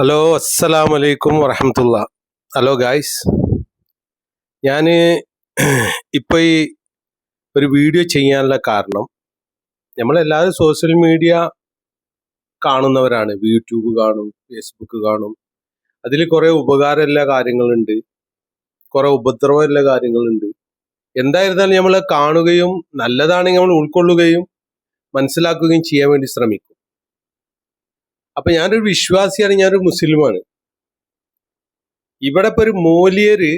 Hello അസ്സലാം വലൈക്കും വറഹമത്തുള്ള. Hello guys. ഞാൻ ഇപ്പോൾ ഈ ഒരു വീഡിയോ ചെയ്യാനുള്ള കാരണം നമ്മളെല്ലാവരും സോഷ്യൽ മീഡിയ കാണുന്നവരാണ്. യൂട്യൂബ് കാണും ഫേസ്ബുക്ക് കാണും. അതിൽ കുറേ ഉപകാരമുള്ള കാര്യങ്ങളുണ്ട്. കുറേ ഉപദ്രവമുള്ള കാര്യങ്ങളുണ്ട്. എന്തായിരുന്നാലും നമ്മൾ കാണുകയും നല്ലതാണെങ്കിൽ നമ്മൾ ഉൾക്കൊള്ളുകയും മനസ്സിലാക്കുകയും ചെയ്യാൻ വേണ്ടി ശ്രമിക്കും. അപ്പൊ ഞാനൊരു വിശ്വാസിയാണ് ഞാനൊരു മുസ്ലിമാണ്. ഇവിടെ ഇപ്പൊ ഒരു മോലിയര്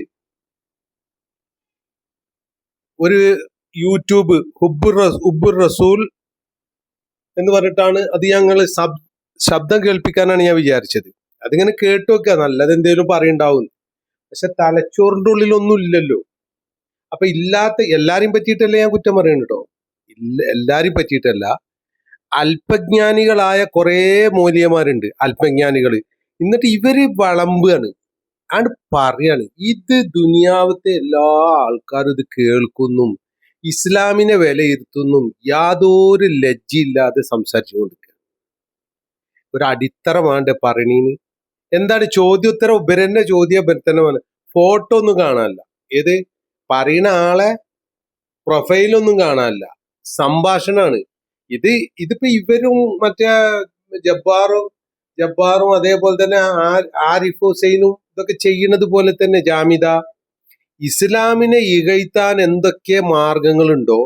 ഒരു യൂട്യൂബ് ഹുബുർ ഹുബുർ റസൂൽ എന്ന് പറഞ്ഞിട്ടാണ് അത് ഞങ്ങൾ ശബ്ദം കേൾപ്പിക്കാനാണ് ഞാൻ വിചാരിച്ചത്. അതിങ്ങനെ കേട്ടു വെക്കുക നല്ലത് എന്തെങ്കിലും പറയുണ്ടാവും. പക്ഷെ തലച്ചോറിന്റെ ഉള്ളിലൊന്നും ഇല്ലല്ലോ. അപ്പൊ ഇല്ലാത്ത എല്ലാരെയും പറ്റിയിട്ടല്ലേ ഞാൻ കുറ്റം പറയുന്നുണ്ടോ ഇല്ല എല്ലാരെയും പറ്റിയിട്ടല്ല. അല്പജ്ഞാനികളായ കുറേ മൂല്യമാരുണ്ട് അല്പജ്ഞാനികൾ എന്നിട്ട് ഇവർ വളമ്പുകയാണ് ആണ് പറയാണ് ഇത് ദുനിയാവത്തെ എല്ലാ ആൾക്കാരും ഇത് കേൾക്കുന്നും ഇസ്ലാമിനെ വിലയിരുത്തുന്നും യാതൊരു ലജ്ജയില്ലാതെ സംസാരിച്ചു കൊണ്ടിരിക്കുക ഒരു അടിത്തറ വേണ്ട പറയണീന്. എന്താണ് ചോദ്യോത്തരം ഉപരന്നെ ചോദ്യം ഉപരത്തന്നെ ഫോട്ടോ ഒന്നും കാണാനല്ല. ഏത്? പറയണ ആളെ പ്രൊഫൈലൊന്നും കാണാനല്ല. സംഭാഷണാണ്. ഇത് ഇതിപ്പോ ഇവരും മറ്റേ ജബ്ബാറും ജബ്ബാറും അതേപോലെ തന്നെ ആരിഫ് ഹുസൈനും ഇതൊക്കെ ചെയ്യുന്നത് പോലെ തന്നെ ജാമിദ ഇസ്ലാമിനെ ഇകഴ്ത്താൻ എന്തൊക്കെ മാർഗങ്ങളുണ്ടോ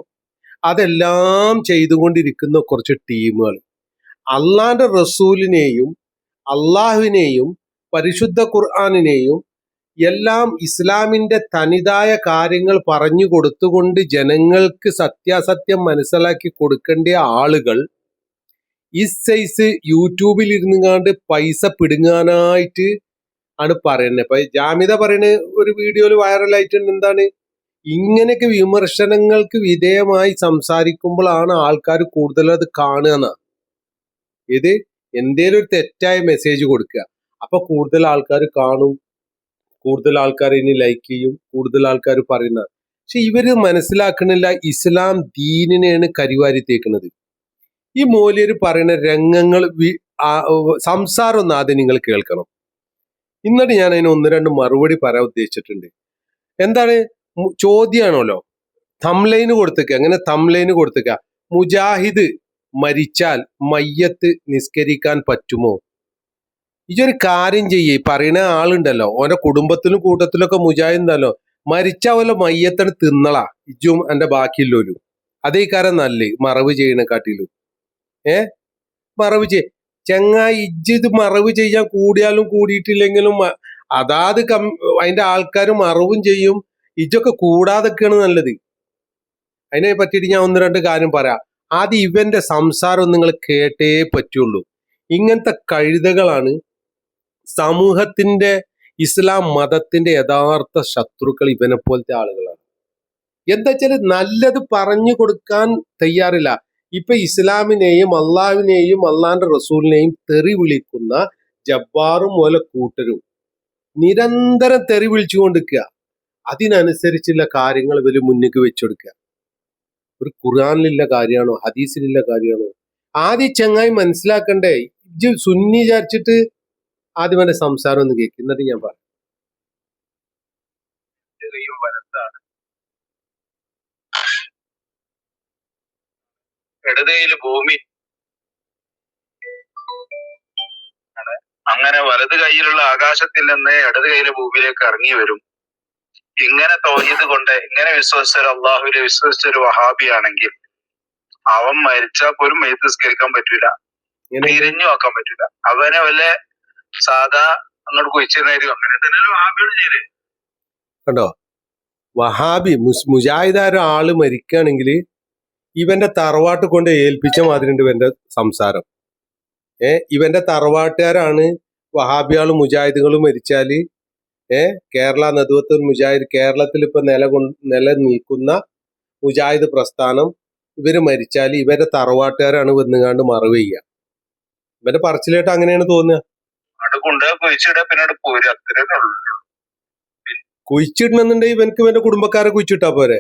അതെല്ലാം ചെയ്തുകൊണ്ടിരിക്കുന്ന കുറച്ച് ടീമുകൾ അള്ളാന്റെ റസൂലിനെയും അള്ളാഹുവിനെയും പരിശുദ്ധ ഖുർആാനിനെയും എല്ലാം ഇസ്ലാമിന്റെ തനിതായ കാര്യങ്ങൾ പറഞ്ഞു കൊടുത്തുകൊണ്ട് ജനങ്ങൾക്ക് സത്യാസത്യം മനസ്സിലാക്കി കൊടുക്കേണ്ട ആളുകൾ ഈ സൈസ് യൂട്യൂബിൽ ഇരുന്നുകാണ്ട് പൈസ പിടുങ്ങാനായിട്ട് ആണ് പറയുന്നത്. ഇപ്പൊ ജാമിത പറയുന്ന ഒരു വീഡിയോയിൽ വൈറലായിട്ടുണ്ട് എന്താണ്? ഇങ്ങനെയൊക്കെ വിമർശനങ്ങൾക്ക് വിധേയമായി സംസാരിക്കുമ്പോഴാണ് ആൾക്കാർ കൂടുതൽ അത് കാണുക ഇത് എന്തേലും ഒരു തെറ്റായ മെസ്സേജ് കൊടുക്കുക. അപ്പൊ കൂടുതൽ ആൾക്കാർ കാണും. കൂടുതൽ ആൾക്കാർ ഇനി ലൈക്ക് ചെയ്യും കൂടുതൽ ആൾക്കാർ പറയുന്ന പക്ഷെ ഇവർ മനസ്സിലാക്കണില്ല ഇസ്ലാം ദീനിനെയാണ് കരിവാരി തേക്കുന്നത്. ഈ മൂല്യര് പറയുന്ന രംഗങ്ങൾ സംസാരം ഒന്ന് ആദ്യം നിങ്ങൾ കേൾക്കണം. എന്നിട്ട് ഞാൻ അതിന് ഒന്ന് രണ്ട് മറുപടി പറയാൻ ഉദ്ദേശിച്ചിട്ടുണ്ട്. എന്താണ്? ചോദ്യമാണല്ലോ തംലൈന് കൊടുത്തേക്ക അങ്ങനെ തംലൈന് കൊടുത്തേക്ക? മുജാഹിദ് മരിച്ചാൽ മയ്യത്ത് നിസ്കരിക്കാൻ പറ്റുമോ? ഇതൊരു കാര്യം ചെയ്യേ. പറയുന്ന ആളുണ്ടല്ലോ. ഓന്റെ കുടുംബത്തിലും കൂട്ടത്തിലൊക്കെ മുജാഹിന്നല്ലോ മരിച്ച പോലെ മയ്യത്തിന് തിന്നളാ. ഇജും എന്റെ ബാക്കിയുള്ളവരും. അതേ കാരം നല്ല. മറവ് ചെയ്യണക്കാട്ടിലും. ഏ? മറവ് ചെയ് ചെങ്ങായി ഇജ്ജ് ഇത് മറവ് ചെയ്യാൻ കൂടിയാലും കൂടിയിട്ടില്ലെങ്കിലും അതാത് കം അതിന്റെ ആൾക്കാർ മറവും ചെയ്യും. ഇജൊക്കെ കൂടാതൊക്കെയാണ് നല്ലത്. അതിനെ പറ്റിയിട്ട് ഞാൻ ഒന്ന് രണ്ട് കാര്യം പറയാം. ആദ്യം ഇവന്റെ സംസാരം നിങ്ങൾ കേട്ടേ പറ്റുള്ളൂ. ഇങ്ങനത്തെ കഴുതകളാണ് സമൂഹത്തിന്റെ ഇസ്ലാം മതത്തിന്റെ യഥാർത്ഥ ശത്രുക്കൾ ഇവനെ പോലത്തെ ആളുകളാണ്. എന്താ വെച്ചാൽ നല്ലത് പറഞ്ഞു കൊടുക്കാൻ തയ്യാറില്ല. ഇപ്പൊ ഇസ്ലാമിനെയും അള്ളാവിനെയും അള്ളാന്റെ റസൂലിനെയും തെറി വിളിക്കുന്ന ജബ്ബാറും പോലെ കൂട്ടരും നിരന്തരം തെറി വിളിച്ചു കൊണ്ടിരിക്കുക. അതിനനുസരിച്ചുള്ള കാര്യങ്ങൾ ഇവർ മുന്നിക്ക് വെച്ചെടുക്കുക. ഒരു ഖുർആാനിലുള്ള കാര്യമാണോ ഹദീസിലുള്ള കാര്യമാണോ? ആദ്യം ചങ്ങായി മനസ്സിലാക്കണ്ടേ സുന്നി വിചാരിച്ചിട്ട് ആദ്യം എന്റെ സംസാരം ഒന്ന് കേൾക്കും എന്നിട്ട് ഞാൻ പറയാം. വലത്താണ് ഭൂമി. അങ്ങനെ വലത് കൈയിലുള്ള ആകാശത്തിൽ നിന്ന് ഇടത് കൈയിലെ ഭൂമിയിലേക്ക് ഇറങ്ങി വരും. ഇങ്ങനെ തോന്നിയത് കൊണ്ട് ഇങ്ങനെ വിശ്വസിച്ച ഒരു അള്ളാഹുവിനെ വിശ്വസിച്ച ഒരു വഹാബിയാണെങ്കിൽ അവൻ മരിച്ചാൽ പോലും മെയ്ത്ത് സ്കരിക്കാൻ പറ്റൂല. ഇങ്ങനെ തിരിഞ്ഞു നോക്കാൻ പറ്റൂല. അവനെ വല്ല സാധാ അങ്ങോട്ട് കുഴിച്ചിരുന്നായിരിക്കും അങ്ങനെ തന്നെ വഹാബിയോട് ചെയ്ത് കണ്ടോ? വഹാബി മുജാഹിദ ഒരാൾ മരിക്കുകയാണെങ്കിൽ ഇവന്റെ തറവാട്ട് കൊണ്ട് ഏൽപ്പിച്ച മാതിരി ഉണ്ട് ഇവന്റെ സംസാരം. ഏ? ഇവന്റെ തറവാട്ടുകാരാണ് വഹാബിയാളും മുജാഹിദുകളും മരിച്ചാൽ ഏ? കേരള നദുവത്തുൽ മുജാഹിദ് കേരളത്തിൽ ഇപ്പൊ നില നിലനിൽക്കുന്ന മുജാഹിദ് പ്രസ്ഥാനം ഇവർ മരിച്ചാൽ ഇവരുടെ തറവാട്ടുകാരാണ് വന്നുകാണ്ട് മറവ് ചെയ്യുക. ഇവന്റെ പറച്ചിലായിട്ട് അങ്ങനെയാണ് തോന്നുക. അവിടെ കൊണ്ട് കുഴിച്ചിടുക പിന്നെ അവിടെ പോരുക അത്രേ ഉള്ളൂ. കുഴിച്ചിടണമെന്നുണ്ടെങ്കിൽ ഇവനക്ക് ഇവന്റെ കുടുംബക്കാരെ കുഴിച്ചിട്ടാ പോരെ.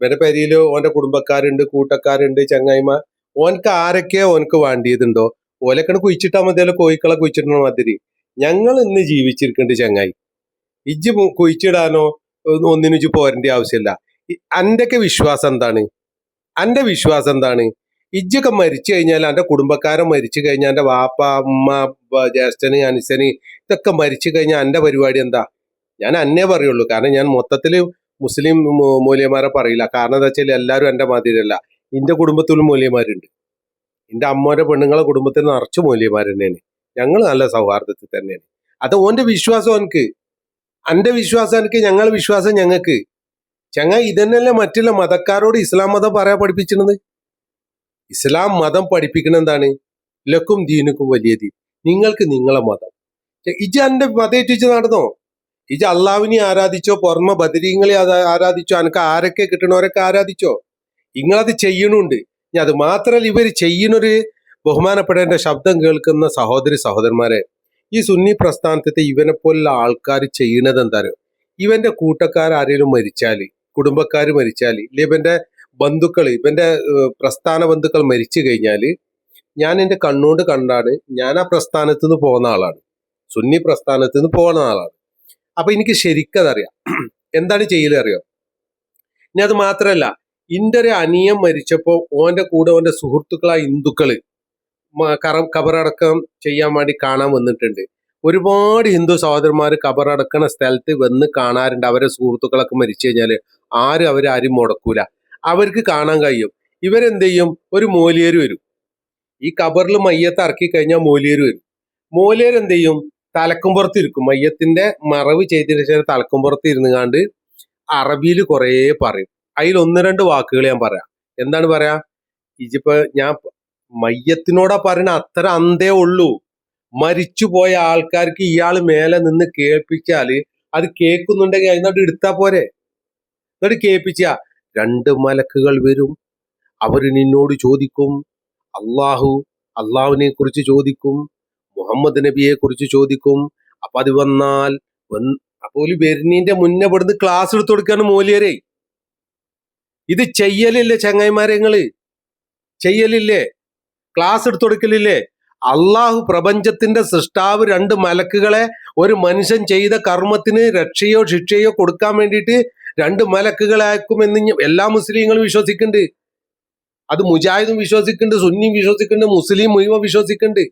ഇവന്റെ പെരിയിൽ ഓന്റെ കുടുംബക്കാരുണ്ട് കൂട്ടക്കാരുണ്ട് ചങ്ങായിമാർ ഓനക്ക് ആരൊക്കെയോ ഓനക്ക് വേണ്ടിയതുണ്ടോ? ഓലക്കണ് കുഴിച്ചിട്ടാ മതിയല്ലോ കോഴിക്കളെ കുഴിച്ചിടണ മാതിരി. ഞങ്ങൾ ഇന്ന് ജീവിച്ചിരിക്കേണ്ട ചങ്ങായി. ഇജ്ജ് കുഴിച്ചിടാനോ ഒന്നും ഒന്നിനും പോരേണ്ട ആവശ്യമില്ല. അന്റെയൊക്കെ വിശ്വാസം എന്താണ്? അന്റെ വിശ്വാസം എന്താണ്? ഇജ്ജൊക്കെ മരിച്ചു കഴിഞ്ഞാൽ എന്റെ കുടുംബക്കാരൻ മരിച്ചു കഴിഞ്ഞാൽ എന്റെ വാപ്പ അമ്മ ജ്യേഷ്ഠന് അനുസന് ഇതൊക്കെ മരിച്ചു കഴിഞ്ഞാൽ എന്റെ പരിപാടി എന്താ? ഞാൻ അന്നേ പറയുള്ളൂ. കാരണം ഞാൻ മൊത്തത്തിൽ മുസ്ലിം മൂല്യമാരെ പറയില്ല. കാരണം എന്താ വെച്ചാൽ എല്ലാവരും എന്റെ മാതിരിയല്ല. എന്റെ കുടുംബത്തിലും മൂല്യമാരുണ്ട് എന്റെ അമ്മയുടെ പെണ്ണുങ്ങളെ കുടുംബത്തിൽ നിറച്ച് മൂല്യമാർ തന്നെയാണ്. ഞങ്ങൾ നല്ല സൗഹാർദ്ദത്തിൽ തന്നെയാണ്. അത് ഓന്റെ വിശ്വാസം എനിക്ക് എന്റെ വിശ്വാസം എനിക്ക് ഞങ്ങളെ വിശ്വാസം ഞങ്ങൾക്ക് ചങ്ങ ഇതന്നെയല്ലേ മറ്റുള്ള മതക്കാരോട് ഇസ്ലാം മതം പറയാൻ പഠിപ്പിച്ചിരുന്നത്? ഇസ്ലാം മതം പഠിപ്പിക്കുന്ന എന്താണ്? ലക്കും ദീനുക്കും വലിയ ദീൻ. നിങ്ങൾക്ക് നിങ്ങളെ മതം. ഇജ എന്റെ മതേറ്റിച്ച് നടന്നോ? ഇജ അള്ളാവിനെ ആരാധിച്ചോ? പുറമെ ബദരീങ്ങളെ ആരാധിച്ചോ? അനക്ക് ആരൊക്കെ കിട്ടണവരൊക്കെ ആരാധിച്ചോ? നിങ്ങളത് ചെയ്യണുണ്ട്. ഇനി അത് മാത്രമല്ല ഇവർ ചെയ്യുന്നൊരു ബഹുമാനപ്പെടേണ്ട ശബ്ദം കേൾക്കുന്ന സഹോദരി സഹോദരന്മാരെ ഈ സുന്നി പ്രസ്ഥാനത്തെ ഇവനെ പോലുള്ള ആൾക്കാർ ചെയ്യണത് എന്താ ഇവന്റെ കൂട്ടക്കാർ ആരെങ്കിലും മരിച്ചാൽ കുടുംബക്കാർ മരിച്ചാൽ ഇല്ല ഇവന്റെ ബന്ധുക്കൾ ഇവന്റെ പ്രസ്ഥാന ബന്ധുക്കൾ മരിച്ചു കഴിഞ്ഞാൽ ഞാൻ എന്റെ കണ്ണുകൊണ്ട് കണ്ടാണ് ഞാൻ ആ പ്രസ്ഥാനത്ത് നിന്ന് പോകുന്ന ആളാണ്. സുന്നി പ്രസ്ഥാനത്ത് നിന്ന് പോകുന്ന ആളാണ്. അപ്പൊ എനിക്ക് ശരിക്കതറിയാം. എന്താണ് ചെയ്യൽ അറിയോ? ഇനി അത് മാത്രല്ല ഇന്റെ ഒരു അനിയൻ മരിച്ചപ്പോ ഓന്റെ കൂടെ ഓന്റെ സുഹൃത്തുക്കളായ ഹിന്ദുക്കൾ കറ- കബറടക്കം ചെയ്യാൻ വേണ്ടി കാണാൻ വന്നിട്ടുണ്ട്. ഒരുപാട് ഹിന്ദു സഹോദരന്മാർ കബറടക്കണ സ്ഥലത്ത് വന്ന് കാണാറുണ്ട് അവരെ സുഹൃത്തുക്കളൊക്കെ മരിച്ചു കഴിഞ്ഞാൽ. ആരും അവരാരും മുടക്കൂല. അവർക്ക് കാണാൻ കഴിയും. ഇവരെന്ത് ചെയ്യും ഒരു മോലിയേര് വരും. ഈ കബറിൽ മയ്യത്ത് ഇറക്കി കഴിഞ്ഞാൽ മോലിയേര് വരും. മൂലിയർ എന്ത് ചെയ്യും തലക്കുംപുറത്ത് ഇരിക്കും. മയ്യത്തിന്റെ മറവ് ചെയ്തതിന് ശേഷം തലക്കുംപുറത്ത് ഇരുന്നുകാണ്ട് അറബിയിൽ കുറേ പറയും. അതിൽ ഒന്ന് രണ്ട് വാക്കുകൾ ഞാൻ പറയാം. എന്താണ് പറയാ? ഇതിപ്പോ ഞാൻ മയ്യത്തിനോടാ പറയണ അത്ര അന്തേ ഉള്ളൂ. മരിച്ചു പോയ ആൾക്കാർക്ക് ഇയാൾ മേലെ നിന്ന് കേൾപ്പിച്ചാൽ അത് കേൾക്കുന്നുണ്ടെങ്കിൽ അതിനോട് എടുത്താ പോരെ? എന്നിട്ട് കേൾപ്പിച്ച. രണ്ട് മലക്കുകൾ വരും. അവർ നിന്നോട് ചോദിക്കും. അള്ളാഹു അള്ളാഹുവിനെ കുറിച്ച് ചോദിക്കും. മുഹമ്മദ് നബിയെ കുറിച്ച് ചോദിക്കും. അപ്പൊ അത് വന്നാൽ അപ്പൊ അപ്പോൾ വരുന്നതിന്റെ മുന്നേ ഇവിടുന്ന് ക്ലാസ് എടുത്തു കൊടുക്കാണ് മൂല്യരെ. ഇത് ചെയ്യലില്ലേ ചങ്ങായിമാരെ നിങ്ങൾ ചെയ്യലില്ലേ? ക്ലാസ് എടുത്തു കൊടുക്കലില്ലേ? അള്ളാഹു പ്രപഞ്ചത്തിന്റെ സൃഷ്ടാവ് രണ്ട് മലക്കുകളെ ഒരു മനുഷ്യൻ ചെയ്ത കർമ്മത്തിന് രക്ഷയോ ശിക്ഷയോ കൊടുക്കാൻ വേണ്ടിയിട്ട് രണ്ട് മലക്കുകളാക്കുമെന്ന് എല്ലാ മുസ്ലിങ്ങളും വിശ്വസിക്കുന്നുണ്ട് അത് മുജാഹിദും വിശ്വസിക്കുന്നുണ്ട് സുന്നിയും വിശ്വസിക്കുന്നുണ്ട് മുസ്ലിം മുഴുവൻ വിശ്വസിക്കുന്നുണ്ട്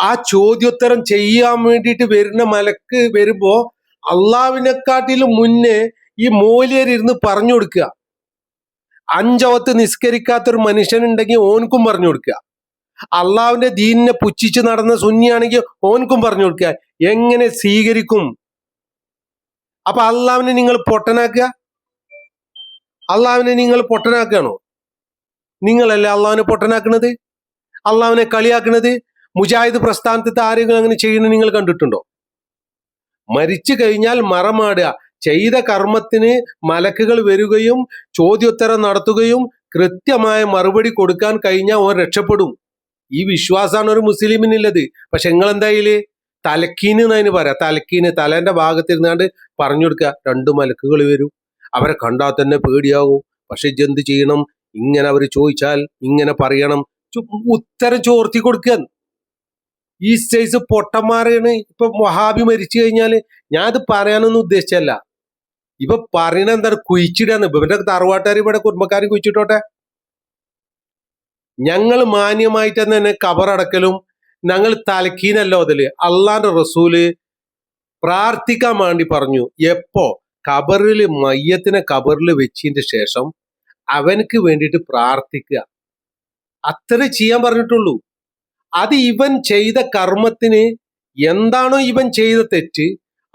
ആ ചോദ്യോത്തരം ചെയ്യാൻ വേണ്ടിയിട്ട് വരുന്ന മലക്ക് വരുമ്പോ അള്ളാവിനെക്കാട്ടിലും മുന്നേ ഈ മൂല്യരിരുന്ന് പറഞ്ഞു കൊടുക്കുക അഞ്ചവത്ത് നിസ്കരിക്കാത്തൊരു മനുഷ്യനുണ്ടെങ്കിൽ ഓൻക്കും പറഞ്ഞു കൊടുക്കുക അള്ളാവിന്റെ ദീനിനെ പുച്ഛിച്ച് നടന്ന സുന്നിയാണെങ്കിൽ ഓൻക്കും പറഞ്ഞു കൊടുക്കുക എങ്ങനെ സ്വീകരിക്കും? അപ്പൊ അള്ളാവിനെ നിങ്ങൾ പൊട്ടനാക്കുക? അള്ളാവിനെ നിങ്ങൾ പൊട്ടനാക്കുകയാണോ? നിങ്ങളല്ലേ അള്ളാവിനെ പൊട്ടനാക്കുന്നത് അള്ളാവിനെ കളിയാക്കുന്നത് മുജാഹിദ് പ്രസ്ഥാനത്തെ ആരെങ്കിലും അങ്ങനെ ചെയ്യുന്നത് നിങ്ങൾ കണ്ടിട്ടുണ്ടോ? മരിച്ചു കഴിഞ്ഞാൽ മറമാടുക. ചെയ്ത കർമ്മത്തിന് മലക്കുകൾ വരികയും ചോദ്യോത്തരം നടത്തുകയും കൃത്യമായ മറുപടി കൊടുക്കാൻ കഴിഞ്ഞാൽ ഓൻ രക്ഷപ്പെടും. ഈ വിശ്വാസമാണ് ഒരു മുസ്ലിമിനുള്ളത് പക്ഷെ നിങ്ങൾ എന്തായാലും തലക്കീന് എന്നതിന് പറയാം? തലക്കീന് തലേന്റെ ഭാഗത്തിരുന്നാണ്ട് പറഞ്ഞു കൊടുക്കുക. രണ്ട് മലക്കുകൾ വരും. അവരെ കണ്ടാൽ തന്നെ പേടിയാകും. പക്ഷെ ജന്ത് ചെയ്യണം? ഇങ്ങനെ അവർ ചോദിച്ചാൽ ഇങ്ങനെ പറയണം. ഉത്തരം ചോർത്തി കൊടുക്കുക. ഈ സൈസ് പൊട്ടന്മാരാണ്. ഇപ്പൊ മൊഹാബി മരിച്ചു കഴിഞ്ഞാൽ ഞാൻ അത് പറയാനൊന്നും ഉദ്ദേശിച്ചല്ല ഇപ്പൊ പറയണ എന്താണ്? കുഴിച്ചിടാന്ന് ഇവന്റെ തറവാട്ടുകാർ ഇവിടെ കുടുംബക്കാരും കുഴിച്ചിട്ടോട്ടെ? ഞങ്ങൾ മാന്യമായിട്ട് തന്നെ കബറടക്കലും ഞങ്ങൾ തലക്കീനല്ലോ അതിൽ. അള്ളാന്റെ റസൂൽ പ്രാർത്ഥിക്കാൻ വേണ്ടി പറഞ്ഞു. എപ്പോ? കബറിൽ മയ്യത്തിനെ കബറിൽ വെച്ചതിന്റെ ശേഷം അവനക്ക് വേണ്ടിയിട്ട് പ്രാർത്ഥിക്കുക. അത്ര ചെയ്യാൻ പറഞ്ഞിട്ടുള്ളൂ. അത് ഇവൻ ചെയ്ത കർമ്മത്തിന് എന്താണോ ഇവൻ ചെയ്ത തെറ്റ്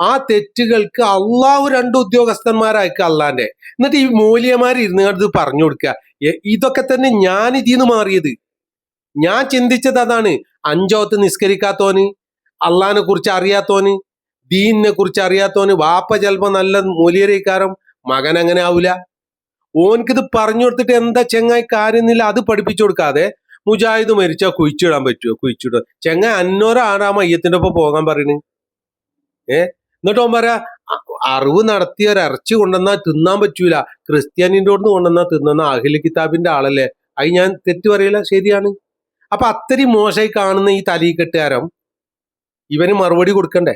ആ തെറ്റുകൾക്ക് അള്ളാഹു രണ്ട് ഉദ്യോഗസ്ഥന്മാരായിരിക്കും അള്ളാന്റെ. എന്നിട്ട് ഈ മൂല്യമാർ ഇരുന്നത് പറഞ്ഞു കൊടുക്കുക. ഇതൊക്കെ തന്നെ ഞാൻ ഇതിന്ന് മാറിയത്. ഞാൻ ചിന്തിച്ചത് അതാണ്. അഞ്ചോത്ത് നിസ്കരിക്കാത്തോന് അള്ളാഹിനെ കുറിച്ച് അറിയാത്തോന് ദീനിനെ കുറിച്ച് അറിയാത്തോന് വാപ്പ ചിലപ്പോ നല്ല മൂല്യരേക്കാരം മകൻ അങ്ങനെ ആവില്ല ഓൻക്കിത് പറഞ്ഞു കൊടുത്തിട്ട് എന്താ ചെങ്ങായി കാര്യന്നില്ല അത് പഠിപ്പിച്ചു കൊടുക്കാതെ മുജാഹിദ് മരിച്ചാ കുഴിച്ചിടാൻ പറ്റുമോ കുഴിച്ചിടുക ചെങ്ങായി അന്നോരാണ് ആ മയ്യത്തിന്റെ ഒപ്പം പോകാൻ പറയണ്. ഏ? എന്നിട്ട് ഓൻ പറയാ "അ- അറിവ് നടത്തിയ ഒരു ഇറച്ചി കൊണ്ടുവന്നാൽ തിന്നാൻ പറ്റൂല. ക്രിസ്ത്യാനിന്റെ കൊണ്ടുവന്നാൽ കൊണ്ടുവന്നാ തിന്നുന്ന അഖില കിതാബിന്റെ ആളല്ലേ. അത് ഞാൻ തെറ്റു പറയില്ല ശരിയാണ്. അപ്പൊ അത്രയും മോശമായി കാണുന്ന ഈ തലീക്കെട്ടുകാരം ഇവന് മറുപടി കൊടുക്കണ്ടേ?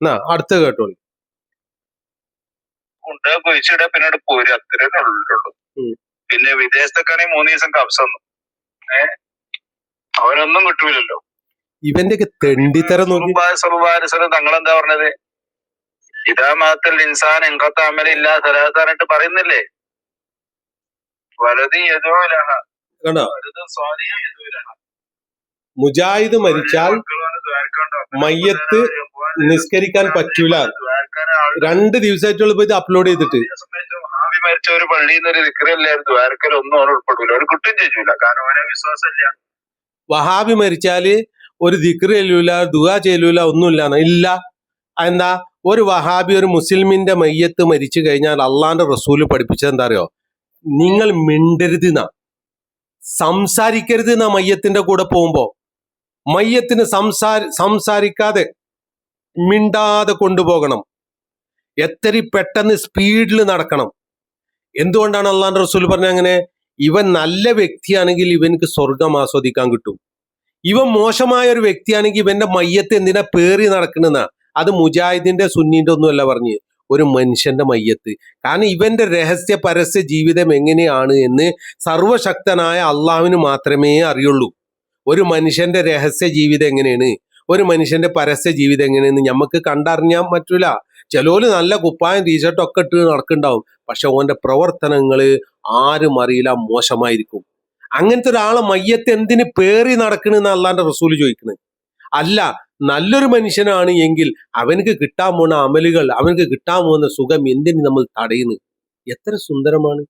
എന്നാ അടുത്ത കേട്ടോളൂ. കുഴിച്ചിട പിന്നീട് പോരും. അത്രേ ഉള്ളൂ. പിന്നെ വിദേശത്തൊക്കെയാണെങ്കിൽ മൂന്ന് ദിവസം കബ്സ വന്നു. ഏ? അവനൊന്നും കിട്ടൂലല്ലോ. ഇവന്റെ തെണ്ടിത്തര നോക്കി. തങ്ങളെന്താ പറഞ്ഞത്? ഇതാ മതത്തിൽ ഇൻസാൻ എങ്കത്ത അമലില്ല സലാത്താനായിട്ട് പറയുന്നില്ലേ? വലത് യദൂലഹ കണ്ടോ? മുജാഹിദ് മരിച്ചാൽ മയ്യത്ത് നിസ്കരിക്കാൻ പറ്റൂല. രണ്ട് ദിവസമായിട്ടുള്ള പോയി അപ്ലോഡ് ചെയ്തിട്ട്. മരിച്ച ഒരു പള്ളിയിൽ നിന്ന് ഒരു ഒന്നും അവൻ ഒരു ചെയ്യൂല കാരണം അവനെ വിശ്വാസമില്ല. വഹാബി മരിച്ചാൽ ഒരു ദിക്ർ ചെല്ലൂല ദുആ ചെല്ലൂല ഒന്നുമില്ല ഇല്ല. എന്താ? ഒരു വഹാബി ഒരു മുസ്ലിമിന്റെ മയ്യത്ത് മരിച്ചു കഴിഞ്ഞാൽ അള്ളാന്റെ റസൂൽ പഠിപ്പിച്ചത് എന്താ അറിയോ? നിങ്ങൾ മിണ്ടരുത് എന്നാ സംസാരിക്കരുത് എന്നാ മയ്യത്തിന്റെ കൂടെ പോകുമ്പോ. മയ്യത്തിന് സംസാരി സംസാരിക്കാതെ മിണ്ടാതെ കൊണ്ടുപോകണം. എത്ര പെട്ടെന്ന് സ്പീഡിൽ നടക്കണം. എന്തുകൊണ്ടാണ് അള്ളാൻ റസൂൽ പറഞ്ഞ അങ്ങനെ? ഇവൻ നല്ല വ്യക്തിയാണെങ്കിൽ ഇവനക്ക് സ്വർഗം ആസ്വദിക്കാൻ കിട്ടും. ഇവൻ മോശമായ ഒരു വ്യക്തിയാണെങ്കിൽ ഇവന്റെ മയ്യത്ത് എന്തിനാ പേറി നടക്കണെന്നാ അത് മുജാഹിദിന്റെ സുന്നീന്റെ ഒന്നുമല്ല പറഞ്ഞ്. ഒരു മനുഷ്യന്റെ മയ്യത്ത്. കാരണം ഇവന്റെ രഹസ്യ പരസ്യ ജീവിതം എങ്ങനെയാണ് എന്ന് സർവശക്തനായ അള്ളാഹുവിന് മാത്രമേ അറിയുള്ളൂ. ഒരു മനുഷ്യന്റെ രഹസ്യ ജീവിതം എങ്ങനെയാണ്? ഒരു മനുഷ്യന്റെ പരസ്യ ജീവിതം എങ്ങനെയെന്ന് നമുക്ക് കണ്ടറിഞ്ഞാൻ പറ്റൂല. ചിലോൽ നല്ല കുപ്പായം ടീഷർട്ടും ഒക്കെ ഇട്ട് നടക്കുന്നുണ്ടാവും. പക്ഷെ ഓന്റെ പ്രവർത്തനങ്ങൾ ആരും അറിയില്ല മോശമായിരിക്കും. അങ്ങനത്തെ ഒരാളെ മയ്യത്ത് എന്തിന് പേറി നടക്കണെന്ന് അള്ളാന്റെ റസൂൽ ചോദിക്കുന്നത് അല്ല നല്ലൊരു മനുഷ്യനാണ് എങ്കിൽ അവനക്ക് കിട്ടാൻ പോണ അമലുകൾ അവനക്ക് കിട്ടാൻ പോകുന്ന സുഖം എന്തിന് നമ്മൾ തടയുന്നു? എത്ര സുന്ദരമാണ്.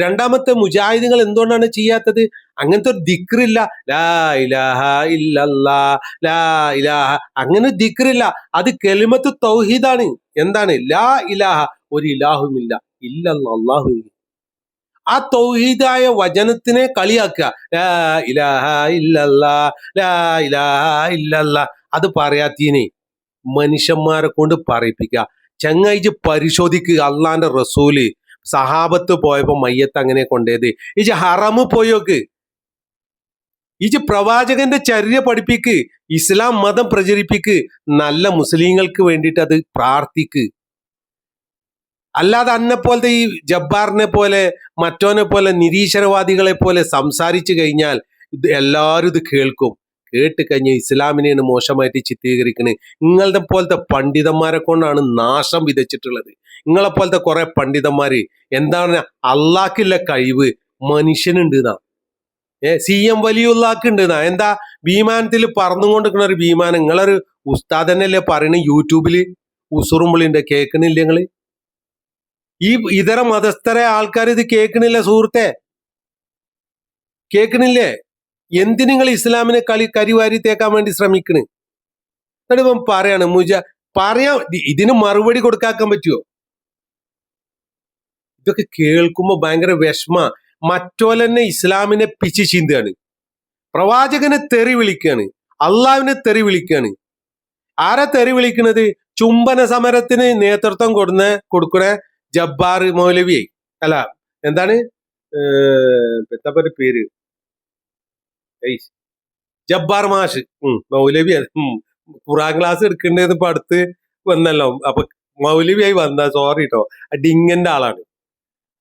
രണ്ടാമത്തെ മുജാഹിദുകൾ എന്തുകൊണ്ടാണ് ചെയ്യാത്തത്? അങ്ങനത്തെ ഒരു ദിക്റില്ല. ലാ ഇലാഹ ഇല്ലല്ലാ ലാ ഇലാഹ. അങ്ങനെ ദിക്റില്ല. അത് കെളിമത്ത് തൗഹീദാണ്. എന്താണ്? ലാ ഇലാഹ. ഒരു ഇലാഹുമില്ല. ഇല്ലല്ലാഹു ആ തൗഹീദായ വചനത്തിനെ കളിയാക്കുക. ഇലാഹ ലാ ഇലാഹ അത് പറയാത്തീനെ. മനുഷ്യന്മാരെ കൊണ്ട് പറയിപ്പിക്കുക. ചങ്ങായിച്ച് പരിശോധിക്കുക അള്ളാന്റെ റസൂൽ. സഹാബത്ത് പോയപ്പോ മയ്യത്ത് അങ്ങനെ കൊണ്ടേത്. ഇജ് ഹറമ് പോയോക്ക് ഇജ് പ്രവാചകന്റെ ചര്യ പഠിപ്പിക്ക്. ഇസ്ലാം മതം പ്രചരിപ്പിക്ക്. നല്ല മുസ്ലിങ്ങൾക്ക് വേണ്ടിയിട്ട് അത് പ്രാർത്ഥിക്ക്. അല്ലാതെ അന്നെ പോലത്തെ ഈ ജബ്ബാറിനെ പോലെ മറ്റോനെ പോലെ നിരീശ്വരവാദികളെ പോലെ സംസാരിച്ചു കഴിഞ്ഞാൽ ഇത് എല്ലാവരും ഇത് കേൾക്കും. കേട്ട് കഴിഞ്ഞ ഇസ്ലാമിനെയാണ് മോശമായിട്ട് ചിത്രീകരിക്കുന്നത് നിങ്ങളുടെ പോലത്തെ പണ്ഡിതന്മാരെ കൊണ്ടാണ് നാശം വിതച്ചിട്ടുള്ളത്. നിങ്ങളെ പോലത്തെ കുറെ പണ്ഡിതന്മാര് എന്താണ് അള്ളാക്കില്ല കഴിവ്? മനുഷ്യനുണ്ട് എന്നാ ഏ സി എം വലിയുള്ളാക്ക് ഉണ്ട് എന്നാ എന്താ വിമാനത്തിൽ പറന്നുകൊണ്ടിരിക്കുന്ന ഒരു വിമാനം നിങ്ങളൊരു ഉസ്താദനല്ലേ പറയണ യൂട്യൂബിൽ? ഉസുറുമ്പുളിന്റെ കേൾക്കണില്ല നിങ്ങൾ? ഈ ഇതര മതസ്ഥരെ ആൾക്കാർ ഇത് കേൾക്കണില്ല സുഹൃത്തെ. കേൾക്കണില്ലേ? എന്തിനു നിങ്ങൾ ഇസ്ലാമിനെ കളി കരിവാരി തേക്കാൻ വേണ്ടി ശ്രമിക്കണ്? എന്നിട്ട് പറയാണ് മുജ പറയാ ഇതിന് മറുപടി കൊടുക്കാക്കാൻ പറ്റുമോ ഇതൊക്കെ കേൾക്കുമ്പോ ഭയങ്കര വിഷമ. മറ്റോലെന്നെ ഇസ്ലാമിനെ പിച്ച് ചിന്താണ് പ്രവാചകനെ തെറി വിളിക്കുകയാണ് അള്ളാവിനെ തെറി വിളിക്കുകയാണ് ആരാ തെറി വിളിക്കുന്നത് ചുംബന സമരത്തിന് നേതൃത്വം കൊടുന്ന കൊടുക്കണ ജബ്ബാർ മൗലവിയെ. അല്ല എന്താണ്? ഒരു പേര്? ജബ്ബാർ മാഷ്. മൗലവി. ഖുറാൻ ക്ലാസ് എടുക്കേണ്ടത് ഇപ്പൊ അടുത്ത് വന്നല്ലോ. അപ്പൊ മൗലവിയായി വന്ന സോറി കേട്ടോ ഡിങ്കന്റെ ആളാണ്.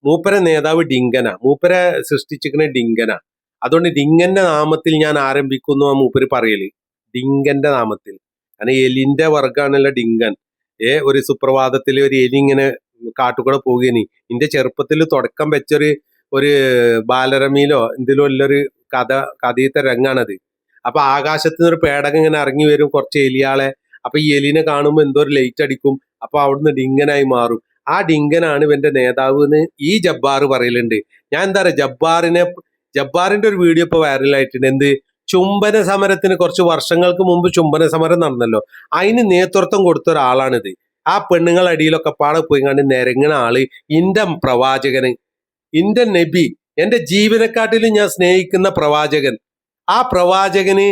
മൂപ്പര നേതാവ് ഡിങ്കന. മൂപ്പര സൃഷ്ടിച്ചിരിക്കുന്ന ഡിങ്കന. അതുകൊണ്ട് ഡിങ്കന്റെ നാമത്തിൽ ഞാൻ ആരംഭിക്കുന്നു ആ മൂപ്പര് പറയൽ. ഡിങ്കന്റെ നാമത്തിൽ. കാരണം എലിന്റെ വർഗാണല്ലോ ഡിങ്കൻ. ഏ ഒരു സുപ്രഭാതത്തിൽ ഒരു എലി ഇങ്ങനെ കാട്ടുകൂടെ പോവുകയാണ് എന്റെ ചെറുപ്പത്തിൽ തുടക്കം വെച്ചൊരു ഒരു ബാലരമയിലോ എന്തിലോ ഉള്ളൊരു കഥ കഥയത്തെ രംഗാണത്. അപ്പൊ ആകാശത്ത് നിന്നൊരു പേടകം ഇങ്ങനെ ഇറങ്ങി വരും കുറച്ച് എലിയാളെ. അപ്പൊ ഈ എലിനെ കാണുമ്പോൾ എന്തോ ഒരു ലൈറ്റ് അടിക്കും. അപ്പൊ അവിടുന്ന് ഡിങ്കനായി മാറും. ആ ഡിങ്കനാണ് ഇവന്റെ നേതാവ് എന്ന് ഈ ജബ്ബാർ പറയലുണ്ട്. ഞാൻ എന്താ പറയാ ജബ്ബാറിനെ ജബ്ബാറിന്റെ ഒരു വീഡിയോ ഇപ്പൊ വൈറലായിട്ടുണ്ട് എന്ത്? ചുംബന സമരത്തിന് കുറച്ച് വർഷങ്ങൾക്ക് മുമ്പ് ചുംബന സമരം നടന്നല്ലോ. അതിന് നേതൃത്വം കൊടുത്ത ഒരാളാണിത്. ആ പെണ്ണുങ്ങളുടെ അടിയിലൊക്കെ പാടെ പോയി കണ്ട് നിരങ്ങണ ആൾ ഇന്റെ പ്രവാചകന് ഇന്റെ നബി എന്റെ ജീവനെക്കാട്ടിലും ഞാൻ സ്നേഹിക്കുന്ന പ്രവാചകൻ. ആ പ്രവാചകന്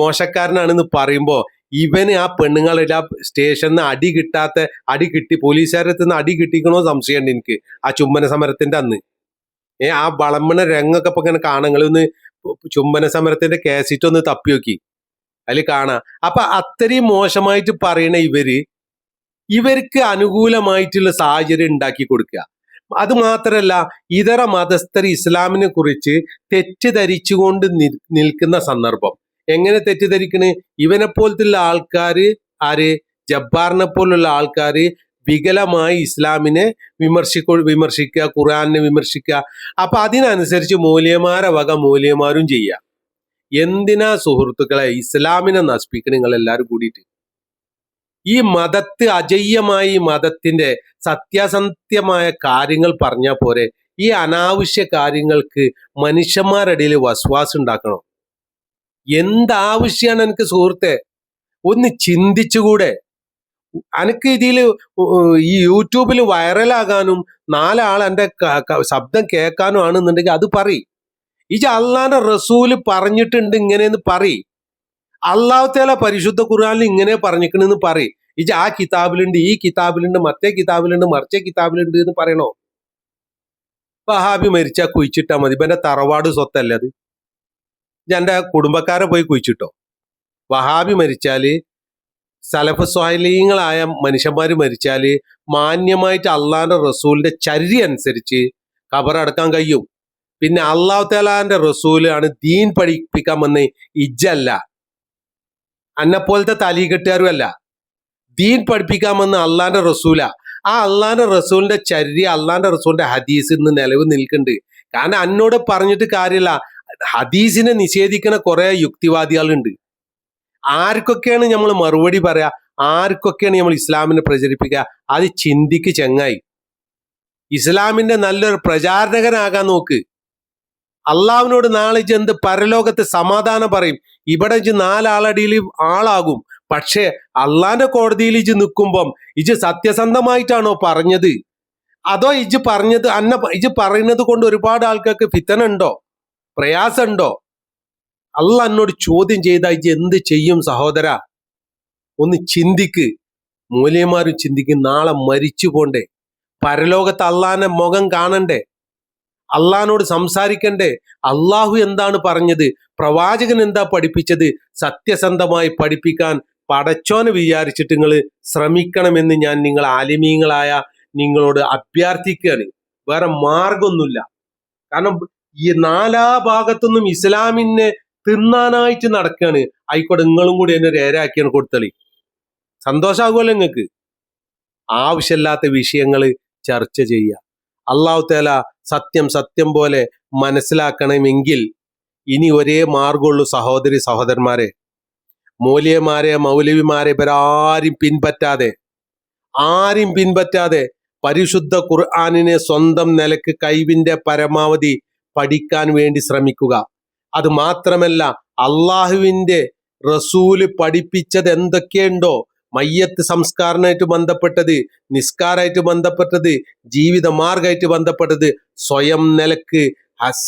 മോശക്കാരനാണെന്ന് പറയുമ്പോ ഇവന് ആ പെണ്ണുങ്ങളുടെ സ്റ്റേഷനിൽ നിന്ന് അടി കിട്ടാത്ത അടി കിട്ടി പോലീസുകാരത്ത് നിന്ന് അടി കിട്ടിക്കണോ സംശയമുണ്ട് എനിക്ക് ആ ചുംബന സമരത്തിന്റെ അന്ന്. ഏ ആ വളമ്പണ രംഗൊക്കെ ഇപ്പൊ ഇങ്ങനെ കാണങ്ങളൊന്ന് ചുംബന സമരത്തിന്റെ കേസിറ്റ് ഒന്ന് തപ്പി നോക്കി അതിൽ കാണാം. അപ്പൊ അത്രയും മോശമായിട്ട് പറയണ ഇവർ ഇവർക്ക് അനുകൂലമായിട്ടുള്ള സാഹചര്യം ഉണ്ടാക്കി കൊടുക്കുക. അത് മാത്രല്ല ഇതര മതസ്ഥർ ഇസ്ലാമിനെ കുറിച്ച് തെറ്റിദ്ധരിച്ചുകൊണ്ട് നിൽക്കുന്ന സന്ദർഭം. എങ്ങനെ തെറ്റിദ്ധരിക്കണ്? ഇവനെ പോലത്തുള്ള ആൾക്കാര് ആര്? ജബ്ബാറിനെ പോലുള്ള ആൾക്കാര് വികലമായി ഇസ്ലാമിനെ വിമർശിക്കോ വിമർശിക്കുക ഖുർആാനിനെ വിമർശിക്കുക. അപ്പൊ അതിനനുസരിച്ച് മൂല്യമാരെ വക മൂല്യമാരും ചെയ്യുക. എന്തിനാ സുഹൃത്തുക്കളെ ഇസ്ലാമിനെ നശിപ്പിക്കണം നിങ്ങൾ എല്ലാവരും കൂടിയിട്ട്? ഈ മതത്തെ അജയ്യമായി മതത്തിന്റെ സത്യസത്യമായ കാര്യങ്ങൾ പറഞ്ഞാൽ പോരെ. ഈ അനാവശ്യ കാര്യങ്ങൾക്ക് മനുഷ്യന്മാരിടയിൽ വസ്വാസം ഉണ്ടാക്കണം. എന്താവശ്യമാണ് എനിക്ക് സുഹൃത്തെ? ഒന്ന് ചിന്തിച്ചുകൂടെ. എനിക്ക് ഇതിൽ ഈ യൂട്യൂബിൽ വൈറലാകാനും നാലാൾ എന്റെ ശബ്ദം കേൾക്കാനും ആണെന്നുണ്ടെങ്കിൽ അത് പറ ഈ അള്ളാന്റെ റസൂൽ പറഞ്ഞിട്ടുണ്ട് ഇങ്ങനെയെന്ന് പറയും. അള്ളാഹുത്തേല പരിശുദ്ധ ഖുർആാനിൽ ഇങ്ങനെ പറഞ്ഞിക്കണെന്ന് പറയും. ഇജ് ആ കിതാബിലുണ്ട് ഈ കിതാബിലുണ്ട് മറ്റേ കിതാബിലുണ്ട് മറിച്ചേ കിതാബിലുണ്ട് എന്ന് പറയണോ? വഹാബി മരിച്ച കുഴിച്ചിട്ടാ മതി. ഇപ്പൊ തറവാട് സ്വത്തല്ലേ അത്? എന്റെ കുടുംബക്കാരെ പോയി കുഴിച്ചിട്ടോ? വഹാബി മരിച്ചാൽ സലഫ് സ്വാലീങ്ങളായ മനുഷ്യന്മാര് മരിച്ചാൽ മാന്യമായിട്ട് അള്ളാന്റെ റസൂലിന്റെ ചരി അനുസരിച്ച് കബറടക്കാൻ കഴിയും. പിന്നെ അള്ളാഹു തലാന്റെ റസൂലാണ് ദീൻ പഠിപ്പിക്കാൻ വന്ന ഇജ്ജല്ല. അന്നെ പോലത്തെ തലീകെട്ടുകാരും അല്ല ദീൻ പഠിപ്പിക്കാമെന്ന് അള്ളാന്റെ റസൂല. ആ അള്ളാന്റെ റസൂലിന്റെ ചര്യ അള്ളാന്റെ റസൂലിന്റെ ഹദീസ് ഇന്ന് നിലവ് നിൽക്കുന്നുണ്ട്. കാരണം അന്നോട് പറഞ്ഞിട്ട് കാര്യമില്ല. ഹദീസിനെ നിഷേധിക്കുന്ന കുറെ യുക്തിവാദികളുണ്ട്. ആർക്കൊക്കെയാണ് നമ്മൾ മറുപടി പറയാ? ആർക്കൊക്കെയാണ് നമ്മൾ ഇസ്ലാമിനെ പ്രചരിപ്പിക്കുക അത് ചിന്തിക്ക് ചെങ്ങായി. ഇസ്ലാമിന്റെ നല്ലൊരു പ്രചാരണകനാകാൻ നോക്ക്. അള്ളാവിനോട് നാളെ ചെന്ന് പരലോകത്ത് സമാധാനം പറയും. ഇവിടെ ഇച്ച് നാലാളടിയിൽ ആളാകും. പക്ഷേ അള്ളാന്റെ കോടതിയിൽ ഇജ് നിൽക്കുമ്പം ഇജ് സത്യസന്ധമായിട്ടാണോ പറഞ്ഞത്? അതോ ഇജ് പറഞ്ഞത് അന്ന ഇജ് പറയുന്നത് കൊണ്ട് ഒരുപാട് ആൾക്കാർക്ക് ഫിത്തനുണ്ടോ പ്രയാസമുണ്ടോ അല്ല എന്നോട് ചോദ്യം ചെയ്താ ഇജ് എന്ത് ചെയ്യും സഹോദര? ഒന്ന് ചിന്തിക്ക്. മൂല്യമാരും ചിന്തിക്ക് നാളെ മരിച്ചു പോണ്ടേ പരലോകത്ത് അള്ളാന്റെ മുഖം കാണണ്ടേ? അള്ളഹാനോട് സംസാരിക്കണ്ടേ? അള്ളാഹു എന്താണ് പറഞ്ഞത്? പ്രവാചകൻ എന്താ പഠിപ്പിച്ചത്? സത്യസന്ധമായി പഠിപ്പിക്കാൻ പടച്ചോന് വിചാരിച്ചിട്ട് നിങ്ങൾ ശ്രമിക്കണമെന്ന് ഞാൻ നിങ്ങൾ ആലിമീങ്ങളായ നിങ്ങളോട് അഭ്യർത്ഥിക്കുകയാണ്. വേറെ മാർഗമൊന്നുമില്ല. കാരണം ഈ നാലാ ഭാഗത്തുനിന്നും ഇസ്ലാമിനെ തിന്നാനായിട്ട് നടക്കുകയാണ്. ആയിക്കോട്ടെ നിങ്ങളും കൂടി എന്നെ രേരാക്കിയാണ് കൊടുത്തളി. സന്തോഷമാകുമല്ലോ നിങ്ങൾക്ക്. ആവശ്യമില്ലാത്ത വിഷയങ്ങൾ ചർച്ച ചെയ്യുക. അള്ളാഹു തേല സത്യം സത്യം പോലെ മനസ്സിലാക്കണമെങ്കിൽ ഇനി ഒരേ മാർഗമുള്ളൂ സഹോദരി സഹോദരന്മാരെ. മൂല്യമാരെ മൗലവിമാരെ ഇവരാരും പിൻപറ്റാതെ ആരും പിൻപറ്റാതെ പരിശുദ്ധ ഖുർആാനിനെ സ്വന്തം നിലയ്ക്ക് കൈവിന്റെ പരമാവധി പഠിക്കാൻ വേണ്ടി ശ്രമിക്കുക. അത് മാത്രമല്ല അള്ളാഹുവിന്റെ റസൂൽ പഠിപ്പിച്ചത് എന്തൊക്കെയുണ്ടോ മയ്യത്ത് സംസ്കാരമായിട്ട് ബന്ധപ്പെട്ടത് നിസ്കാരമായിട്ട് ബന്ധപ്പെട്ടത് ജീവിത മാർഗമായിട്ട് ബന്ധപ്പെട്ടത് സ്വയം നിലയ്ക്ക്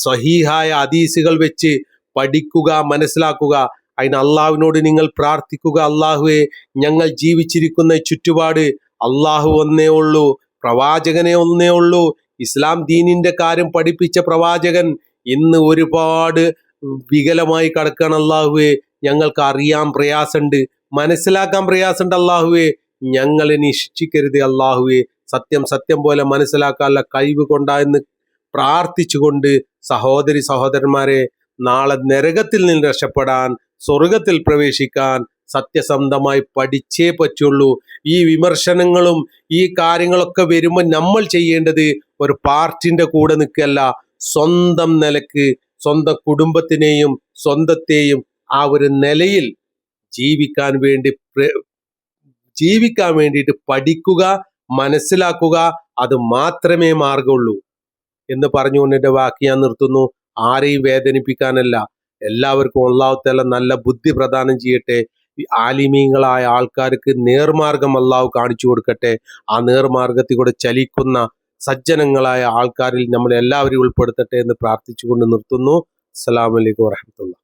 സഹീഹായ അതീസുകൾ വെച്ച് പഠിക്കുക മനസ്സിലാക്കുക. അതിന് അള്ളാഹുവിനോട് നിങ്ങൾ പ്രാർത്ഥിക്കുക അള്ളാഹുവെ ഞങ്ങൾ ജീവിച്ചിരിക്കുന്ന ചുറ്റുപാട് അള്ളാഹു ഒന്നേ ഉള്ളൂ പ്രവാചകനെ ഒന്നേ ഉള്ളൂ ഇസ്ലാം ദീനിന്റെ കാര്യം പഠിപ്പിച്ച പ്രവാചകൻ ഇന്ന് ഒരുപാട് വികലമായി കിടക്കണം അള്ളാഹുവെ ഞങ്ങൾക്ക് അറിയാൻ പ്രയാസമുണ്ട്. മനസ്സിലാക്കാൻ പ്രയാസമുണ്ട് അള്ളാഹുവെ. ഞങ്ങളെ ശിക്ഷിക്കരുത് അള്ളാഹുവെ. സത്യം സത്യം പോലെ മനസ്സിലാക്കാനുള്ള കഴിവ് കൊണ്ടാ എന്ന് പ്രാർത്ഥിച്ചുകൊണ്ട് സഹോദരി സഹോദരന്മാരെ നാളെ നരകത്തിൽ നിന്ന് രക്ഷപ്പെടാൻ സ്വർഗത്തിൽ പ്രവേശിക്കാൻ സത്യസന്ധമായി പഠിച്ചേ പറ്റുള്ളൂ. ഈ വിമർശനങ്ങളും ഈ കാര്യങ്ങളൊക്കെ വരുമ്പോൾ നമ്മൾ ചെയ്യേണ്ടത് ഒരു പാർട്ടിന്റെ കൂടെ നിൽക്കല്ല. സ്വന്തം നിലയ്ക്ക് സ്വന്തം കുടുംബത്തിനെയും സ്വന്തത്തെയും ആ ഒരു നിലയിൽ ജീവിക്കാൻ വേണ്ടി ജീവിക്കാൻ വേണ്ടിയിട്ട് പഠിക്കുക മനസ്സിലാക്കുക അത് മാത്രമേ മാർഗമുള്ളൂ. എന്ന് പറഞ്ഞുകൊണ്ട് എന്റെ വാക്ക് ഞാൻ നിർത്തുന്നു. ആരെയും വേദനിപ്പിക്കാനല്ല. എല്ലാവർക്കും അള്ളാഹുത്തല നല്ല ബുദ്ധി പ്രദാനം ചെയ്യട്ടെ. ആലിമീങ്ങളായ ആൾക്കാർക്ക് നേർമാർഗം അള്ളാഹു കാണിച്ചു കൊടുക്കട്ടെ. ആ നേർമാർഗത്തിൽ കൂടെ ചലിക്കുന്ന സജ്ജനങ്ങളായ ആൾക്കാരിൽ നമ്മൾ എല്ലാവരെയും ഉൾപ്പെടുത്തട്ടെ എന്ന് പ്രാർത്ഥിച്ചുകൊണ്ട് നിർത്തുന്നു. അസ്സാം വലൈക്കും വറഹമത്തുള്ള